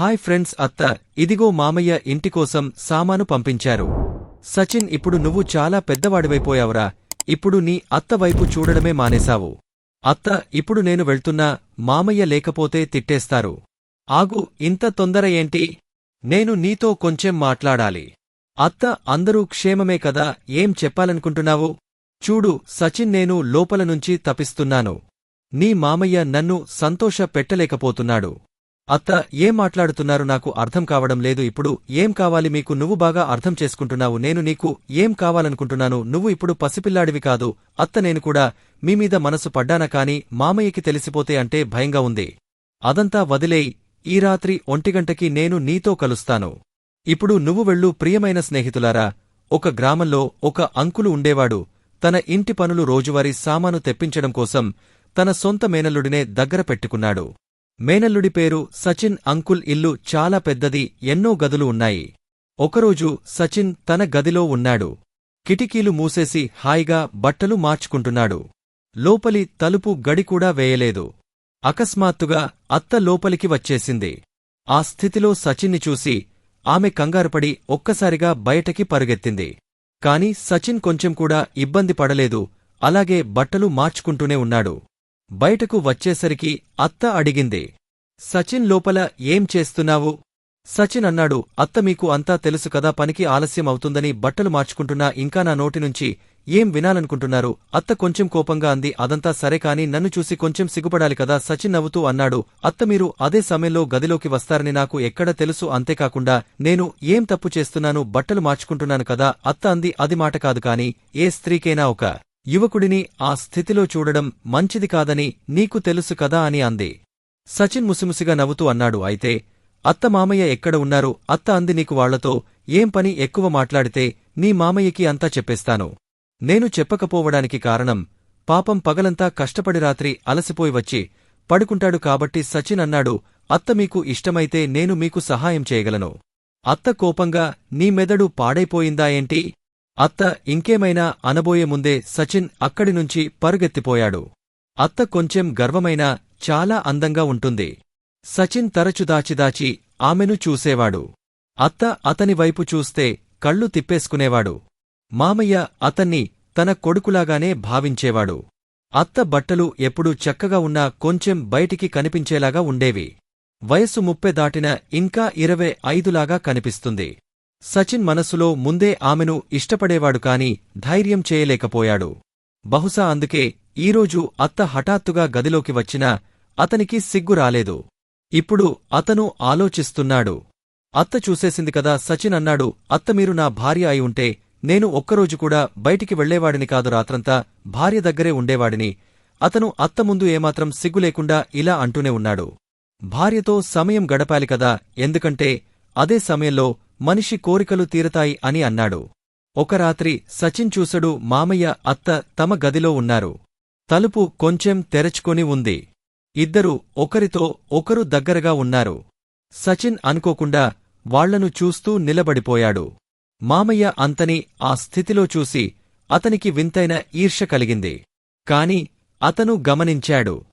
Hi friends అత్త ఇదిగో మామయ్య ఇంటికోసం సామాను పంపించారు. సచిన్ ఇప్పుడు నువ్వు చాలా పెద్దవాడివైపోయావురా. ఇప్పుడు నీ అత్త వైపు చూడడమే మానేశావు. అత్త ఇప్పుడు నేను వెళ్తున్నా మామయ్య లేకపోతే తిట్టేస్తారు. ఆగు ఇంత తొందర ఏంటి? నేను నీతో కొంచెం మాట్లాడాలి. అత్త అందరూ క్షేమమే కదా ఏం చెప్పాలనుకుంటున్నావు? చూడు సచిన్ నేను లోపల నుంచి తపిస్తున్నాను నీ మామయ్య నన్ను సంతోష పెట్టలేకపోతున్నాడు అత్త ఏం మాట్లాడుతున్నారు? నాకు అర్థం కావడం లేదు. ఇప్పుడు ఏం కావాలి మీకు? నువ్వు బాగా అర్థం చేసుకుంటున్నావు. నేను నీకు ఏం కావాలనుకుంటున్నాను? నువ్వు ఇప్పుడు పసిపిల్లాడివి కాదు. అత్త నేను కూడా మీమీద మనసు పడ్డానా కాని మామయ్యకి తెలిసిపోతే అంటే భయంగా ఉంది. అదంతా వదిలేయ్. ఈ రాత్రి ఒంటిగంటకి నేను నీతో కలుస్తాను. ఇప్పుడు నువ్వు వెళ్ళు ప్రియమైన స్నేహితులారా. ఒక గ్రామంలో ఒక అంకులు ఉండేవాడు. తన ఇంటి పనులు రోజువారీ సామాను తెప్పించడం కోసం తన సొంత మేనల్లుడినే దగ్గర పెట్టుకున్నాడు. మేనల్లుడి పేరు సచిన్ అంకుల్ ఇల్లు చాలా పెద్దది ఎన్నో గదులు ఉన్నాయి. ఒకరోజు సచిన్ తన గదిలో ఉన్నాడు. కిటికీలు మూసేసి హాయిగా బట్టలు మార్చుకుంటున్నాడు. లోపలి తలుపు గడికూడా వేయలేదు. అకస్మాత్తుగా అత్త లోపలికి వచ్చేసింది. ఆ స్థితిలో సచిన్ని చూసి ఆమె కంగారుపడి ఒక్కసారిగా బయటకి పరుగెత్తింది. కాని సచిన్ కొంచెం కూడా ఇబ్బంది పడలేదు. అలాగే బట్టలు మార్చుకుంటూనే ఉన్నాడు. బయటకు వచ్చేసరికి అత్త అడిగింది సచిన్ లోపల ఏం చేస్తున్నావు? సచిన్ అన్నాడు అత్త మీకు అంతా తెలుసు కదా పనికి ఆలస్యం అవుతుందని బట్టలు మార్చుకుంటున్నా ఇంకా నా నోటి నుంచి ఏం వినాలనుకుంటున్నారు? అత్త కొంచెం కోపంగా అంది అదంతా సరే కాని నన్ను చూసి కొంచెం సిగ్గుపడాలి కదా సచిన్ నవ్వుతూ అన్నాడు అత్త మీరు అదే సమయంలో గదిలోకి వస్తారని నాకు ఎక్కడ తెలుసు అంతేకాకుండా నేను ఏం తప్పు చేస్తున్నాను బట్టలు మార్చుకుంటున్నాను కదా అత్త అంది అది మాట కాదు కాని ఏ స్త్రీకైనా ఒక యువకుడిని ఆ స్థితిలో చూడడం మంచిది కాదని నీకు తెలుసు కదా అని అంది. సచిన్ ముసిముసిగా నవ్వుతూ అన్నాడు అయితే అత్త మామయ్య ఎక్కడ ఉన్నారు? అత్త అంది నీకు వాళ్ళతో ఏం పని ఎక్కువ మాట్లాడితే నీ మామయ్యకి అంతా చెప్పేస్తాను. నేను చెప్పకపోవడానికి కారణం పాపం పగలంతా కష్టపడి రాత్రి అలసిపోయి వచ్చి పడుకుంటాడు కాబట్టి సచిన్ అన్నాడు అత్త మీకు ఇష్టమైతే నేను మీకు సహాయం చేయగలను. అత్త కోపంగా నీ మెదడు పాడైపోయిందా ఏంటి? అత్త ఇంకేమైనా అనబోయే ముందే సచిన్ అక్కడి నుంచి పరుగెత్తిపోయాడు. అత్త కొంచెం గర్వమైనా చాలా అందంగా ఉంటుంది. సచిన్ తరచు దాచిదాచి ఆమెను చూసేవాడు. అత్త అతని వైపు చూస్తే కళ్ళు తిప్పేసుకునేవాడు. మామయ్య అతన్ని తన కొడుకులాగానే భావించేవాడు. అత్త బట్టలు ఎప్పుడూ చక్కగా ఉన్నా కొంచెం బయటికి కనిపించేలాగా ఉండేవి. వయసు ముప్పె దాటిన ఇంకా ఇరవై ఐదులాగా కనిపిస్తుంది. సచిన్ మనసులో ముందే ఆమెను ఇష్టపడేవాడు కాని ధైర్యం చేయలేకపోయాడు. బహుశా అందుకే ఈరోజు అత్త హఠాత్తుగా గదిలోకి వచ్చినా అతనికి సిగ్గు రాలేదు. ఇప్పుడు అతను ఆలోచిస్తున్నాడు. అత్త చూసేసింది కదా సచిన్ అన్నాడు అత్త మీరు నా భార్య అయి ఉంటే నేను ఒక్కరోజు కూడా బయటికి వెళ్ళేవాడిని కాదు రాత్రంతా భార్య దగ్గరే ఉండేవాడిని. అతను అత్త ముందు ఏమాత్రం సిగ్గు లేకుండా ఇలా అంటూనే ఉన్నాడు. భార్యతో సమయం గడపాలి కదా ఎందుకంటే అదే సమయంలో మనిషి కోరికలు తీరతాయి అని అన్నాడు. ఒక రాత్రి సచిన్ చూసడు మామయ్య అత్త తమ గదిలో ఉన్నారు. తలుపు కొంచెం తెరచుకొని ఉంది. ఇద్దరు ఒకరితో ఒకరు దగ్గరగా ఉన్నారు. సచిన్ అనుకోకుండా వాళ్ళను చూస్తూ నిలబడిపోయాడు. మామయ్య అంతని ఆ స్థితిలో చూసి అతనికి వింతైన ఈర్ష కలిగింది. కాని అతను గమనించాడు.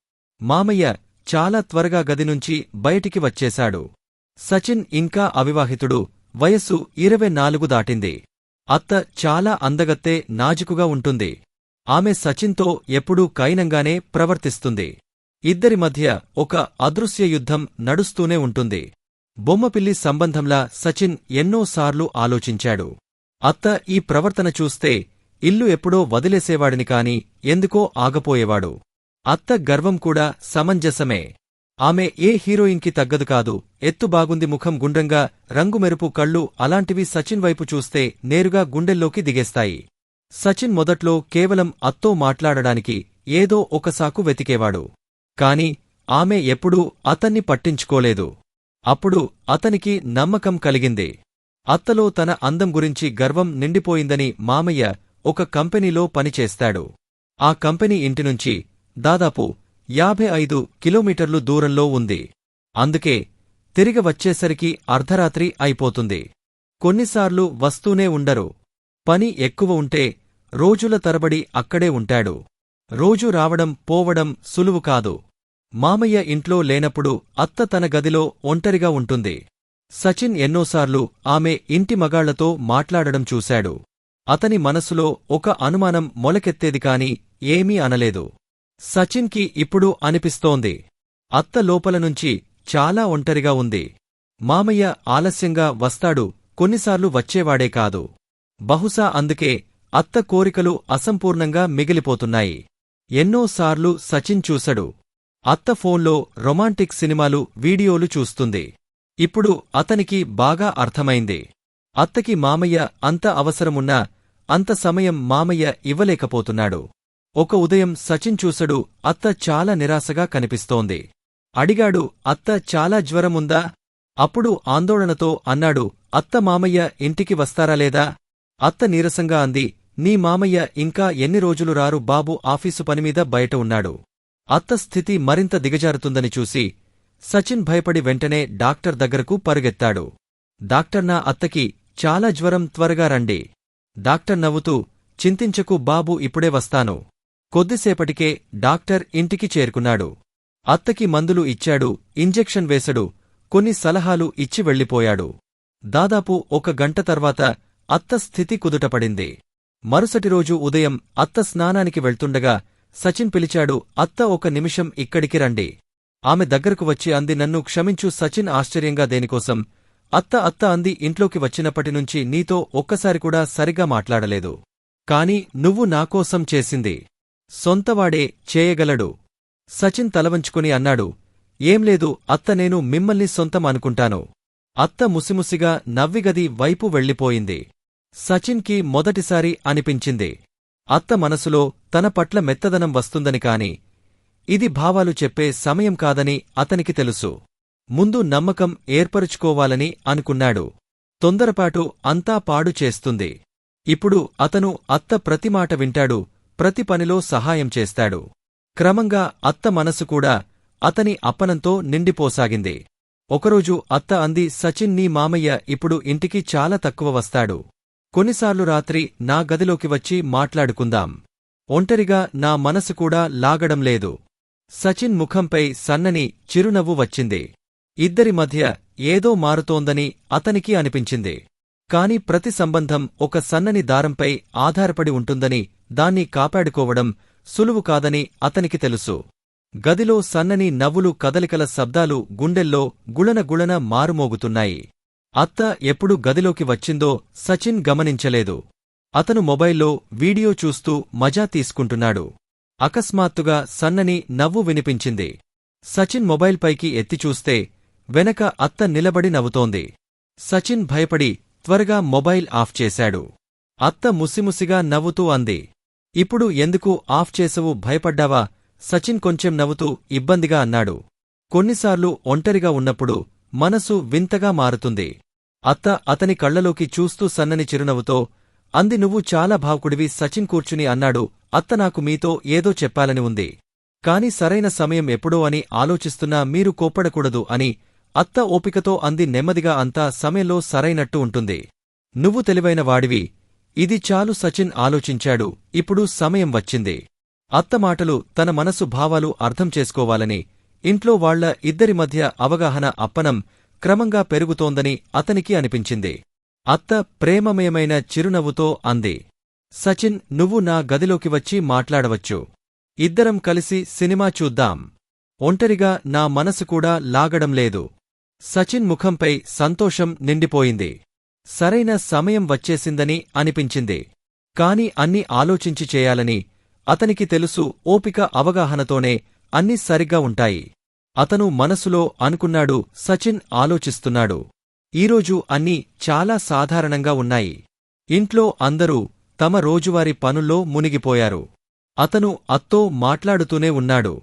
మామయ్య చాలా త్వరగా గదినుంచి బయటికి వచ్చేశాడు. సచిన్ ఇంకా అవివాహితుడు వయస్సు ఇరవై నాలుగు దాటింది. అత్త చాలా అందగత్తే నాజుకుగా ఉంటుంది. ఆమె సచిన్తో ఎప్పుడూ కైనంగానే ప్రవర్తిస్తుంది. ఇద్దరి మధ్య ఒక అదృశ్య యుద్ధం నడుస్తూనే ఉంటుంది. బొమ్మపిల్లి సంబంధంలా సచిన్ ఎన్నోసార్లు ఆలోచించాడు. అత్త ఈ ప్రవర్తన చూస్తే ఇల్లు ఎప్పుడో వదిలేసేవాడిని కాని ఎందుకో ఆగపోయేవాడు. అత్త గర్వం కూడా సమంజసమే. ఆమె ఏ హీరోయిన్కి తగ్గదు కాదు. ఎత్తు బాగుంది ముఖం గుండ్రంగా రంగుమెరుపు కళ్ళు అలాంటివి సచిన్ వైపు చూస్తే నేరుగా గుండెల్లోకి దిగేస్తాయి. సచిన్ మొదట్లో కేవలం అత్తో మాట్లాడడానికి ఏదో ఒక సాకు వెతికేవాడు. కాని ఆమె ఎప్పుడూ అతన్ని పట్టించుకోలేదు. అప్పుడు అతనికి నమ్మకం కలిగింది. అత్తలో తన అందం గురించి గర్వం నిండిపోయిందని మామయ్య ఒక కంపెనీలో పనిచేస్తాడు. ఆ కంపెనీ ఇంటినుంచి దాదాపు యాభై ఐదు కిలోమీటర్లు దూరంలో ఉంది. అందుకే తిరిగి వచ్చేసరికి అర్ధరాత్రి అయిపోతుంది. కొన్నిసార్లు వస్తూనే ఉండరు. పని ఎక్కువ ఉంటే రోజుల తరబడి అక్కడే ఉంటాడు. రోజూ రావడం పోవడం సులువు కాదు. మామయ్య ఇంట్లో లేనప్పుడు అత్త తన గదిలో ఒంటరిగా ఉంటుంది. సచిన్ ఎన్నోసార్లు ఆమె ఇంటి మగాళ్ళతో మాట్లాడడం చూశాడు. అతని మనసులో ఒక అనుమానం మొలకెత్తేది కాని ఏమీ అనలేదు. సచిన్కి ఇప్పుడు అనిపిస్తోంది. అత్త లోపల నుంచి చాలా ఒంటరిగా ఉంది. మామయ్య ఆలస్యంగా వస్తాడు కొన్నిసార్లు వచ్చేవాడే కాదు. బహుశా అందుకే అత్త కోరికలు అసంపూర్ణంగా మిగిలిపోతున్నాయి. ఎన్నోసార్లు సచిన్ చూసడు అత్త ఫోన్లో రొమాంటిక్ సినిమాలు వీడియోలు చూస్తుంది. ఇప్పుడు అతనికి బాగా అర్థమైంది. అత్తకి మామయ్య అంత అవసరమున్నా అంత సమయం మామయ్య ఇవ్వలేకపోతున్నాడు. ఒక ఉదయం సచిన్ చూసడు అత్త చాలా నిరాశగా కనిపిస్తోంది. అడిగాడు అత్త చాలా జ్వరముందా? అప్పుడు ఆందోళనతో అన్నాడు అత్త మామయ్య ఇంటికి వస్తారా లేదా? అత్త నీరసంగా అంది నీ మామయ్య ఇంకా ఎన్ని రోజులు రారు బాబు ఆఫీసు పనిమీద బయట ఉన్నాడు. అత్త స్థితి మరింత దిగజారుతుందని చూసి సచిన్ భయపడి వెంటనే డాక్టర్ దగ్గరకు పరుగెత్తాడు. డాక్టర్ నా అత్తకి చాలా జ్వరం త్వరగా రండి. డాక్టర్ నవ్వుతూ చింతించకు బాబు ఇప్పుడే వస్తాను. కొద్దిసేపటికే డాక్టర్ ఇంటికి చేరుకున్నాడు. అత్తకి మందులు ఇచ్చాడు ఇంజెక్షన్ వేసడు కొన్ని సలహాలు ఇచ్చి వెళ్ళిపోయాడు. దాదాపు ఒక గంట తర్వాత అత్త స్థితి కుదుటపడింది. మరుసటి రోజు ఉదయం అత్త స్నానానికి వెళ్తుండగా సచిన్ పిలిచాడు అత్త ఒక నిమిషం ఇక్కడికి రండి. ఆమె దగ్గరకు వచ్చి అంది నన్ను క్షమించు సచిన్ ఆశ్చర్యంగా దేనికోసం? అత్త అత్త అంది ఇంట్లోకి వచ్చినప్పటినుంచి నీతో ఒక్కసారి కూడా సరిగా మాట్లాడలేదు. కాని నువ్వు నాకోసం చేసింది. సొంతవాడే చేయగలడు. సచిన్ తలవంచుకుని అన్నాడు ఏం లేదు అత్త నేను మిమ్మల్ని సొంతం అనుకుంటాను. అత్త ముసిముసిగా నవ్విగది వైపు వెళ్ళిపోయింది. సచిన్కి మొదటిసారి అనిపించింది. అత్త మనసులో తన పట్ల మెత్తదనం వస్తుందని కాని ఇది భావాలు చెప్పే సమయం కాదని అతనికి తెలుసు. ముందు నమ్మకం ఏర్పరుచుకోవాలని అనుకున్నాడు. తొందరపాటు అంతా పాడు చేస్తుంది. ఇప్పుడు అతను అత్త ప్రతిమాట వింటాడు ప్రతి పనిలో సహాయం చేస్తాడు. క్రమంగా అత్త మనసు కూడా అతని అప్పనంతో నిండిపోసాగింది. ఒకరోజు అత్త అంది సచిన్ నీ మామయ్య ఇప్పుడు ఇంటికి చాలా తక్కువ వస్తాడు. కొన్నిసార్లు రాత్రి నా గదిలోకి వచ్చి మాట్లాడుకుందాం. ఒంటరిగా నా మనసు కూడా లాగడం లేదు. సచిన్ ముఖంపై సన్నని చిరునవ్వు వచ్చింది. ఇద్దరి మధ్య ఏదో మారుతోందని అతనికి అనిపించింది. కాని ప్రతి సంబంధం ఒక సన్నని దారంపై ఆధారపడి ఉంటుందని దాన్ని కాపాడుకోవడం సులువు కాదని అతనికి తెలుసు. గదిలో సన్నని నవ్వులు కదలికల శబ్దాలు గుండెల్లో గుళన గుళన మారుమోగుతున్నాయి. అత్త ఎప్పుడు గదిలోకి వచ్చిందో సచిన్ గమనించలేదు. అతను మొబైల్లో వీడియో చూస్తూ మజా తీసుకుంటున్నాడు. అకస్మాత్తుగా సన్నని నవ్వు వినిపించింది. సచిన్ మొబైల్ పైకి వెనక అత్త నిలబడి నవ్వుతోంది. సచిన్ భయపడి త్వరగా మొబైల్ ఆఫ్ చేశాడు. అత్త ముసిముసిగా నవ్వుతూ అంది. ఇప్పుడు ఎందుకు ఆఫ్ చేసవు భయపడ్డావా? సచిన్ కొంచెం నవ్వుతూ ఇబ్బందిగా అన్నాడు. కొన్నిసార్లు ఒంటరిగా ఉన్నప్పుడు మనసు వింతగా మారుతుంది. అత్త అతని కళ్ళలోకి చూస్తూ సన్నని చిరునవ్వుతో అంది నువ్వు చాలా భావుకుడివి సచిన్ కూర్చుని అన్నాడు. అత్త నాకు మీతో ఏదో చెప్పాలని ఉంది. కాని సరైన సమయం ఎప్పుడో అని ఆలోచిస్తున్నా మీరు కోప్పడకూడదు అని అత్త ఓపికతో అంది నెమ్మదిగా అంతా సమయంలో సరైనట్టు ఉంటుంది. నువ్వు తెలివైన వాడివి. ఇది చాలు సచిన్ ఆలోచించాడు ఇప్పుడు సమయం వచ్చింది. అత్తమాటలు తన మనసు భావాలు అర్థం చేసుకోవాలని ఇంట్లో వాళ్ళ ఇద్దరి మధ్య అవగాహన అప్పనం క్రమంగా పెరుగుతోందని అతనికి అనిపించింది. అత్త ప్రేమమయమైన చిరునవ్వుతో అంది సచిన్ నువ్వు నా గదిలోకి వచ్చి మాట్లాడవచ్చు. ఇద్దరం కలిసి సినిమా చూద్దాం. ఒంటరిగా నా మనసు కూడా లాగడం లేదు. సచిన్ ముఖంపై సంతోషం నిండిపోయింది. సరైన సమయం వచ్చేసిందని అనిపించింది. కాని అన్ని ఆలోచించి చేయాలని అతనికి తెలుసు ఓపిక అవగాహనతోనే అన్నీ సరిగ్గా ఉంటాయి. అతను మనసులో అనుకున్నాడు సచిన్ ఆలోచిస్తున్నాడు. ఈరోజు అన్నీ చాలా సాధారణంగా ఉన్నాయి. ఇంట్లో అందరూ తమ రోజువారీ పనుల్లో మునిగిపోయారు. అతను అత్తో మాట్లాడుతూనే ఉన్నాడు.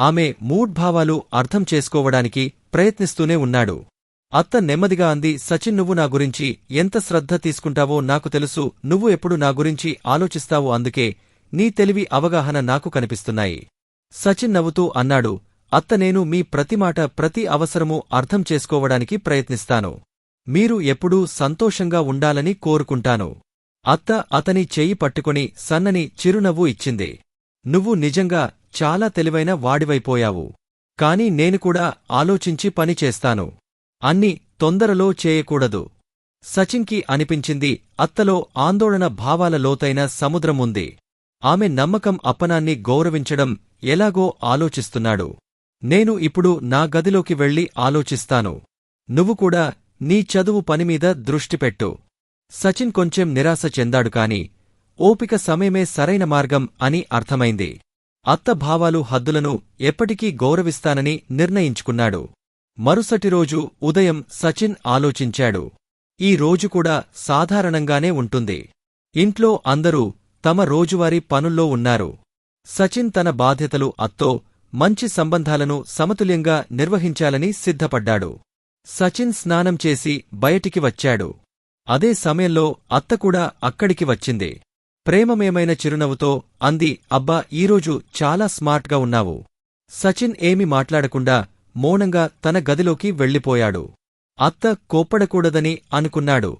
ఆమె మూడ్భావాలు అర్థం చేసుకోవడానికి ప్రయత్నిస్తూనే ఉన్నాడు. అత్త నెమ్మదిగా అంది సచిన్ నువ్వు నా గురించి ఎంత శ్రద్ధ తీసుకుంటావో నాకు తెలుసు. నువ్వు ఎప్పుడు నా గురించి ఆలోచిస్తావో? అందుకే నీ తెలివి అవగాహన నాకు కనిపిస్తున్నాయి. సచిన్ నవ్వుతూ అన్నాడు అత్త నేను మీ ప్రతి మాట ప్రతి అవసరమూ అర్థం చేసుకోవడానికి ప్రయత్నిస్తాను. మీరు ఎప్పుడూ సంతోషంగా ఉండాలని కోరుకుంటాను. అత్త అతని చెయ్యి పట్టుకుని సన్నని చిరునవ్వు ఇచ్చింది. నువ్వు నిజంగా చాలా తెలివైన వాడివైపోయావు. కాని నేను కూడా ఆలోచించి పని చేస్తాను. అన్ని తొందరలో చేయకూడదు. సచిన్కి అనిపించింది అత్తలో ఆందోళన భావాల లోతైన సముద్రముంది ఆమె నమ్మకం అప్పనాన్ని గౌరవించడం ఎలాగో ఆలోచిస్తున్నాడు. నేను ఇప్పుడు నా గదిలోకి వెళ్ళి ఆలోచిస్తాను. నువ్వు కూడా నీ చదువు పనిమీద దృష్టిపెట్టు సచిన్ కొంచెం నిరాశ చెందాడు కాని ఓపిక సమయమే సరైన మార్గం అని అర్థమైంది. అత్త భావాలు హద్దులను ఎప్పటికీ గౌరవిస్తానని నిర్ణయించుకున్నాడు. మరుసటి రోజు ఉదయం సచిన్ ఆలోచించాడు. ఈ రోజు కూడా సాధారణంగానే ఉంటుంది. ఇంట్లో అందరూ తమ రోజువారీ పనుల్లో ఉన్నారు. సచిన్ తన బాధ్యతలు అత్తో మంచి సంబంధాలను సమతుల్యంగా నిర్వహించాలని సిద్ధపడ్డాడు. సచిన్ స్నానం చేసి బయటికి వచ్చాడు. అదే సమయంలో అత్త కూడా అక్కడికి వచ్చింది. ప్రేమమేమైన చిరునవ్వుతో అంది అబ్బా ఈరోజు చాలా స్మార్ట్గా ఉన్నావు. సచిన్ ఏమీ మాట్లాడకుండా మౌనంగా తన గదిలోకి వెళ్ళిపోయాడు. అత్త కోప్పడకూడదని అనుకున్నాడు.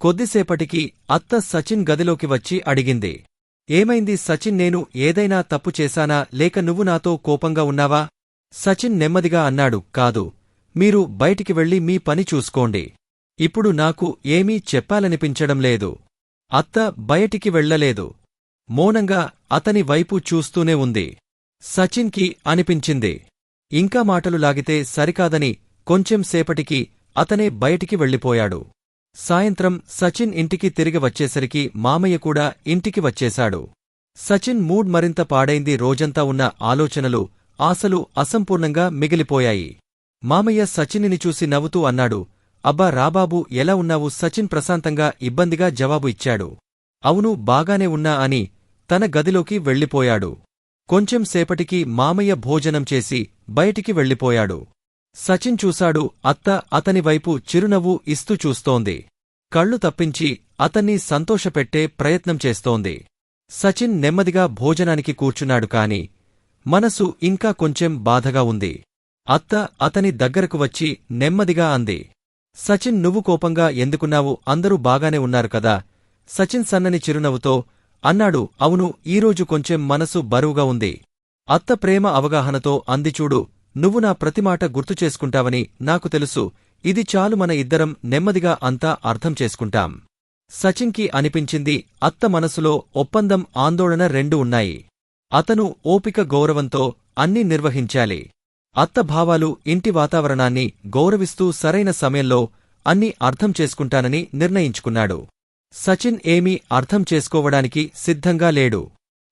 కొద్దిసేపటికి అత్త సచిన్ గదిలోకి వచ్చి అడిగింది. ఏమైంది సచిన్ నేను ఏదైనా తప్పు చేశానా లేక నువ్వు నాతో కోపంగా ఉన్నావా? సచిన్ నెమ్మదిగా అన్నాడు. కాదు. మీరు బయటికి వెళ్ళి మీ పని చూసుకోండి. ఇప్పుడు నాకు ఏమీ చెప్పాలనిపించడం లేదు. అత్త బయటికి వెళ్ళలేదు. మౌనంగా అతని వైపు చూస్తూనే ఉంది. సచిన్కి అనిపించింది. ఇంకా మాటలు లాగితే సరికాదని కొంచెం సేపటికి అతనే బయటికి వెళ్ళిపోయాడు. సాయంత్రం సచిన్ ఇంటికి తిరిగి వచ్చేసరికి మామయ్య కూడా ఇంటికి వచ్చేశాడు. సచిన్ మూడ్ మరింత పాడైంది రోజంతా ఉన్న ఆలోచనలు ఆశలు అసంపూర్ణంగా మిగిలిపోయాయి. మామయ్య సచిన్ని చూసి నవ్వుతూ అన్నాడు అబ్బా రాబాబు ఎలా ఉన్నావు? సచిన్ ప్రశాంతంగా ఇబ్బందిగా జవాబు ఇచ్చాడు. అవును బాగానే ఉన్నా అని తన గదిలోకి వెళ్ళిపోయాడు. కొంచెం సేపటికి మామయ్య భోజనం చేసి బయటికి వెళ్ళిపోయాడు. సచిన్ చూశాడు అత్త అతని వైపు చిరునవ్వు ఇస్తూ చూస్తోంది. కళ్ళు తప్పించి అతన్ని సంతోషపెట్టే ప్రయత్నం చేస్తోంది. సచిన్ నెమ్మదిగా భోజనానికి కూర్చున్నాడు కాని మనసు ఇంకా కొంచెం బాధగా ఉంది. అత్త అతని దగ్గరకు వచ్చి నెమ్మదిగా అంది. సచిన్ నువ్వు కోపంగా ఎందుకున్నావు? అందరూ బాగానే ఉన్నారు కదా? సచిన్ సన్నని చిరునవ్వుతో అన్నాడు అవును ఈరోజు కొంచెం మనసు బరువుగా ఉంది. అత్త ప్రేమ అవగాహనతో అందిచూడు నువ్వు నా ప్రతిమాట గుర్తు చేసుకుంటావని నాకు తెలుసు ఇది చాలు మన ఇద్దరం నెమ్మదిగా అంతా అర్థం చేసుకుంటాం. సచిన్కి అనిపించింది అత్త మనసులో ఒప్పందం ఆందోళన రెండు ఉన్నాయి. అతను ఓపిక గౌరవంతో అన్నీ నిర్వహించాలి. అత్త భావాలు ఇంటి వాతావరణాన్ని గౌరవిస్తూ సరైన సమయంలో అన్నీ అర్థం చేసుకుంటానని నిర్ణయించుకున్నాడు. సచిన్ ఏమీ అర్థం చేసుకోవడానికి సిద్ధంగా లేడు.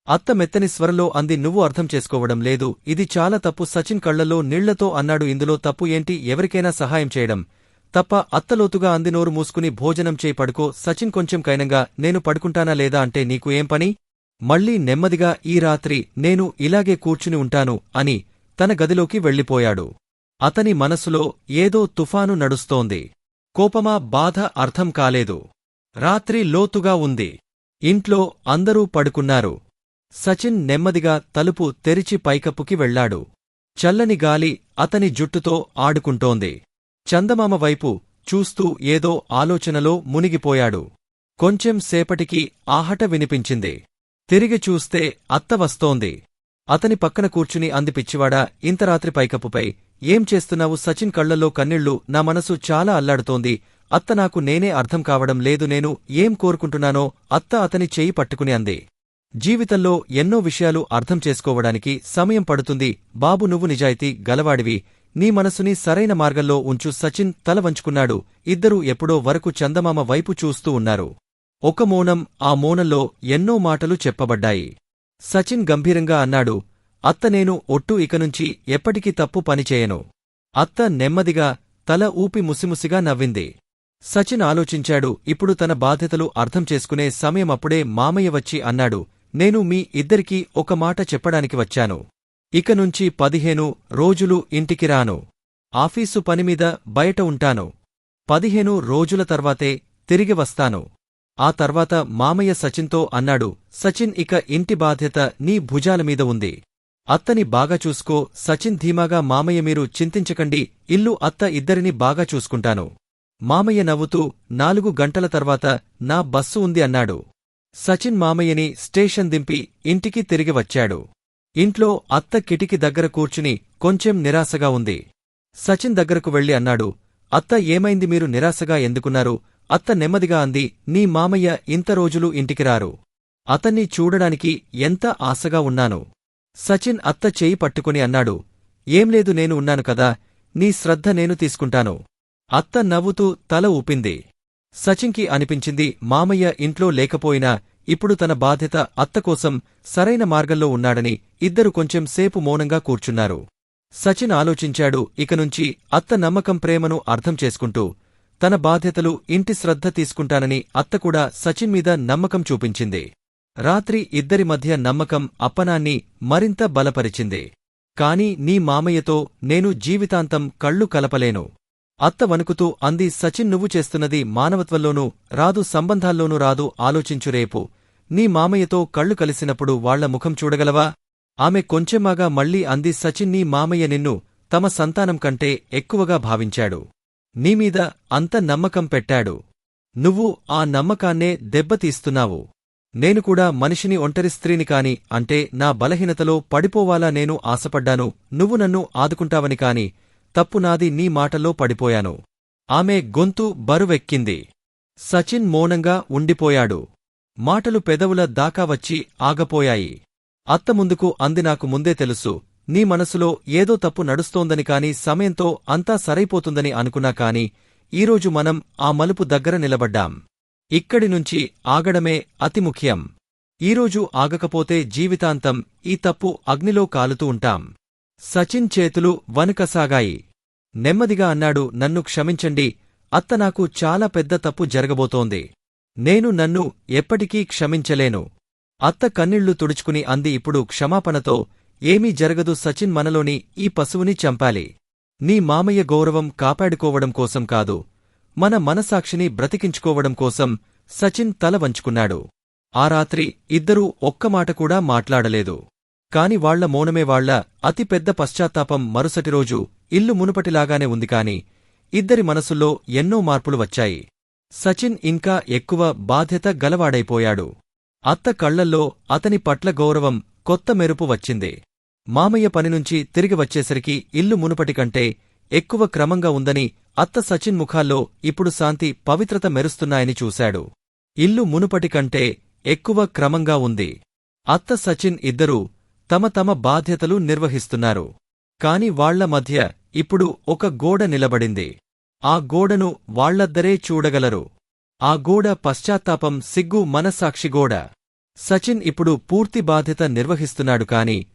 అత్త మెత్తని స్వరంలో అంది నువ్వు అర్థం చేసుకోవడం లేదు. ఇది చాలా తప్పు. సచిన్ కళ్ళలో నీళ్ళతో అన్నాడు. ఇందులో తప్పు ఏంటి? ఎవరికైనా సహాయం చేయడం. తప్ప అత్తలోతుగా అంది నోరు మూసుకుని భోజనం చేయి పడుకో. సచిన్ కొంచెం కైనంగా నేను పడుకుంటానా లేదా అంటే నీకు ఏం పని? మళ్ళీ నెమ్మదిగా ఈ రాత్రి నేను ఇలాగే కూర్చుని ఉంటాను అని తన గదిలోకి వెళ్ళిపోయాడు. అతని మనసులో ఏదో తుఫాను నడుస్తోంది. కోపమా? బాధ అర్థం కాలేదు. రాత్రి లోతుగా ఉంది. ఇంట్లో అందరూ పడుకున్నారు. సచిన్ నెమ్మదిగా తలుపు తెరిచి పైకప్పుకి వెళ్ళాడు. చల్లని గాలి అతని జుట్టుతో ఆడుకుంటోంది. చందమామ వైపు చూస్తూ ఏదో ఆలోచనలో మునిగిపోయాడు. కొంచెం సేపటికి ఆహట వినిపించింది. తిరిగి చూస్తే అత్త వస్తోంది. అతని పక్కన కూర్చుని అంది పిచ్చివాడా ఇంత రాత్రి పైకప్పుపై ఏం చేస్తున్నావు? సచిన్ కళ్ళలో కన్నీళ్ళు నా మనసు చాలా అల్లాడుతోంది. అత్త నాకు నేనే అర్థం కావడం లేదు నేను ఏం కోరుకుంటున్నానో అత్త అతని చేయి పట్టుకుని అంది. జీవితంలో ఎన్నో విషయాలు అర్థం చేసుకోవడానికి సమయం పడుతుంది. బాబు నువ్వు నిజాయితీ గలవాడివి. నీ మనసుని సరైన మార్గంలో ఉంచు సచిన్ తల వంచుకున్నాడు. ఇద్దరూ ఎప్పుడో వరకు చందమామ వైపు చూస్తూ ఉన్నారు. ఒక మౌనం ఆ మౌనంలో ఎన్నో మాటలు చెప్పబడ్డాయి. సచిన్ గంభీరంగా అన్నాడు అత్త నేను ఒట్టు ఇకనుంచి ఎప్పటికీ తప్పు పనిచేయను అత్త నెమ్మదిగా తల ఊపి ముసిముసిగా నవ్వింది. సచిన్ ఆలోచించాడు ఇప్పుడు తన బాధ్యతలు అర్థం చేసుకునే సమయం అప్పుడే మామయ్య వచ్చి అన్నాడు నేను మీ ఇద్దరికీ ఒక మాట చెప్పడానికి వచ్చాను. ఇక నుంచి పదిహేను రోజులు ఇంటికి రాను. ఆఫీసు పనిమీద బయట ఉంటాను. పదిహేను రోజుల తర్వాతే తిరిగి వస్తాను. ఆ తర్వాత మామయ్య సచిన్తో అన్నాడు సచిన్ ఇక ఇంటి బాధ్యత నీ భుజాలమీద ఉంది. అత్తని బాగా చూసుకో. సచిన్ ధీమాగా మామయ్య మీరు చింతించకండి. ఇల్లు అత్త ఇద్దరిని బాగా చూసుకుంటాను. మామయ్య నవ్వుతూ నాలుగు గంటల తర్వాత నా బస్సు ఉంది అన్నాడు. సచిన్ మామయ్యని స్టేషన్ దింపి ఇంటికి తిరిగి వచ్చాడు. ఇంట్లో అత్త కిటికి దగ్గర కూర్చుని కొంచెం నిరాశగా ఉంది. సచిన్ దగ్గరకు వెళ్ళి అన్నాడు అత్త ఏమైంది మీరు నిరాశగా ఎందుకున్నారు? అత్త నెమ్మదిగా అంది నీ మామయ్య ఇంత రోజులు ఇంటికి రారు. అతన్ని చూడడానికి ఎంత ఆశగా ఉన్నాను. సచిన్ అత్త చేయి పట్టుకుని అన్నాడు ఏం లేదు నేను ఉన్నాను కదా నీ శ్రద్ధ నేను తీసుకుంటాను. అత్త నవ్వుతూ తల ఊపింది. సచిన్కి అనిపించింది మామయ్య ఇంట్లో లేకపోయినా ఇప్పుడు తన బాధ్యత అత్తకోసం సరైన మార్గంలో ఉన్నాడని ఇద్దరు కొంచెం సేపు మౌనంగా కూర్చున్నారు. సచిన్ ఆలోచించాడు ఇకనుంచి అత్త నమ్మకం ప్రేమను అర్థం చేసుకుంటూ తన బాధ్యతలు ఇంటి శ్రద్ధ తీసుకుంటానని అత్త కూడా సచిన్ మీద నమ్మకం చూపించింది. రాత్రి ఇద్దరి మధ్య నమ్మకం అప్పనాన్ని మరింత బలపరిచింది. కాని నీ మామయ్యతో నేను జీవితాంతం కళ్ళు కలపలేను. అత్త వణుకుతూ అంది సచిన్ నువ్వు చేస్తున్నది మానవత్వంలోనూ రాదు సంబంధాల్లోనూ రాదు ఆలోచించు రేపు. నీ మామయ్యతో కళ్ళు కలిసినప్పుడు వాళ్ళ ముఖం చూడగలవా? ఆమె కొంచెంమాగా మళ్ళీ అంది సచిన్ నీ మామయ్య నిన్ను తమ సంతానం కంటే ఎక్కువగా భావించాడు. నీమీద అంత నమ్మకం పెట్టాడు. నువ్వు ఆ నమ్మకాన్నే దెబ్బతీస్తున్నావు. నేను కూడా మనిషిని ఒంటరి స్త్రీని కాని అంటే నా బలహీనతలో పడిపోవాలా నేను ఆశపడ్డాను. నువ్వు నన్ను ఆదుకుంటావని కాని తప్పు నాది నీ మాటల్లో పడిపోయాను. ఆమె గొంతు బరువెక్కింది. సచిన్ మౌనంగా ఉండిపోయాడు. మాటలు పెదవుల దాకా వచ్చి ఆగపోయాయి. అత్త ముందుకు అంది నాకు ముందే తెలుసు నీ మనసులో ఏదో తప్పు నడుస్తోందని కాని సమయంతో అంతా సరైపోతుందని అనుకున్నా కాని ఈరోజు మనం ఆ మలుపు దగ్గర నిలబడ్డాం. ఇక్కడి నుంచి ఆగడమే అతి ముఖ్యం. ఈరోజు ఆగకపోతే జీవితాంతం ఈ తప్పు అగ్నిలో కాలుతూ ఉంటాం. సచిన్ చేతులు వనకసాగాయి నెమ్మదిగా అన్నాడు నన్ను క్షమించండి అత్త నాకు చాలా పెద్ద తప్పు జరగబోతోంది. నేను నన్ను ఎప్పటికీ క్షమించలేను. అత్త కన్నీళ్ళు తుడుచుకుని అంది ఇప్పుడు క్షమాపణతో ఏమీ జరగదు సచిన్ మనలోని ఈ పశువుని చంపాలి. నీ మామయ్య గౌరవం కాపాడుకోవడం కోసం కాదు మన మనసాక్షిని బ్రతికించుకోవడం కోసం సచిన్ తల వంచుకున్నాడు. ఆ రాత్రి ఇద్దరూ ఒక్కమాట కూడా మాట్లాడలేదు. కాని వాళ్ళ మౌనమే వాళ్ళ అతిపెద్ద పశ్చాత్తాపం మరుసటి రోజు ఇల్లు మునుపటిలాగానే ఉంది కాని ఇద్దరి మనసుల్లో ఎన్నో మార్పులు వచ్చాయి. సచిన్ ఇంకా ఎక్కువ బాధ్యత గలవాడైపోయాడు. అత్త కళ్ళల్లో అతని పట్ల గౌరవం కొత్త మెరుపు వచ్చింది. మామయ్య పనినుంచి తిరిగి వచ్చేసరికి ఇల్లు మునుపటికంటే ఎక్కువ క్రమంగా ఉందని అత్త సచిన్ ముఖాల్లో ఇప్పుడు శాంతి పవిత్రత మెరుస్తున్నాయని చూశాడు. ఇల్లు మునుపటికంటే ఎక్కువ క్రమంగా ఉంది. అత్త సచిన్ ఇద్దరూ తమ తమ బాధ్యతలు నిర్వహిస్తున్నారు. కాని వాళ్ళ మధ్య ఇప్పుడు ఒక గోడ నిలబడింది. ఆ గోడను వాళ్ళద్దరే చూడగలరు. ఆ గోడ పశ్చాత్తాపం సిగ్గు మనస్సాక్షి గోడ. సచిన్ ఇప్పుడు పూర్తి బాధ్యత నిర్వహిస్తున్నాడు కాని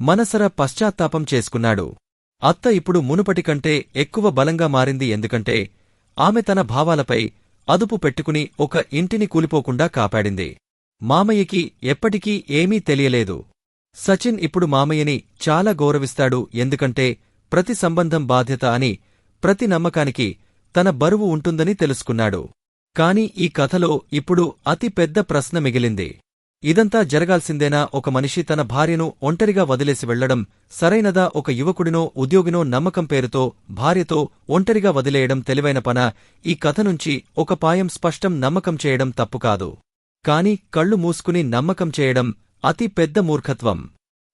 మనసర పశ్చాత్తాపం చేసుకున్నాడు. అత్త ఇప్పుడు మునుపటికంటే ఎక్కువ బలంగా మారింది ఎందుకంటే ఆమె తన భావాలపై అదుపు పెట్టుకుని ఒక ఇంటిని కూలిపోకుండా కాపాడింది. మామయ్యకి ఎప్పటికీ ఏమీ తెలియలేదు. సచిన్ ఇప్పుడు మామయ్యని చాలా గౌరవిస్తాడు ఎందుకంటే ప్రతి సంబంధం బాధ్యత అని ప్రతి నమ్మకానికి తన బరువు ఉంటుందని తెలుసుకున్నాడు. కాని ఈ కథలో ఇప్పుడు అతి పెద్ద ప్రశ్న మిగిలింది. ఇదంతా జరగాల్సిందేనా? ఒక మనిషి తన భార్యను ఒంటరిగా వదిలేసి వెళ్ళడం సరైనదా? ఒక యువకుడినో ఉద్యోగినో నమ్మకం పేరుతో భార్యతో ఒంటరిగా వదిలేయడం తెలివైన పన? ఈ కథ నుంచి ఒక పాయం స్పష్టం నమ్మకం చేయడం తప్పు కాదు. కాని కళ్ళు మూసుకుని నమ్మకం చేయడం అతి పెద్ద మూర్ఖత్వం.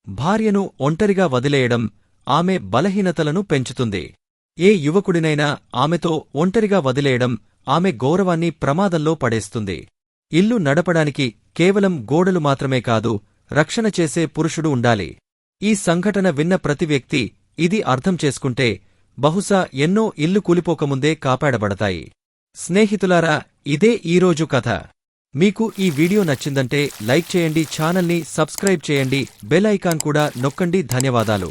భార్యను ఒంటరిగా వదిలేయడం ఆమె బలహీనతలను పెంచుతుంది. ఏ యువకుడినైనా ఆమెతో ఒంటరిగా వదిలేయడం ఆమె గౌరవాన్ని ప్రమాదంలో పడేస్తుంది. ఇల్లు నడపడానికి కేవలం గోడలు మాత్రమే కాదు రక్షణ చేసే పురుషుడు ఉండాలి. ఈ సంఘటన విన్న ప్రతి వ్యక్తి ఇది అర్థం చేసుకుంటే బహుశా ఎన్నో ఇల్లు కూలిపోకముందే కాపాడబడతాయి. స్నేహితులారా ఇదే ఈరోజు కథ. మీకు ఈ వీడియో నచ్చిందంటే లైక్ చేయండి ఛానల్ని సబ్స్క్రైబ్ చేయండి బెల్ ఐకాన్ కూడా నొక్కండి. ధన్యవాదాలు.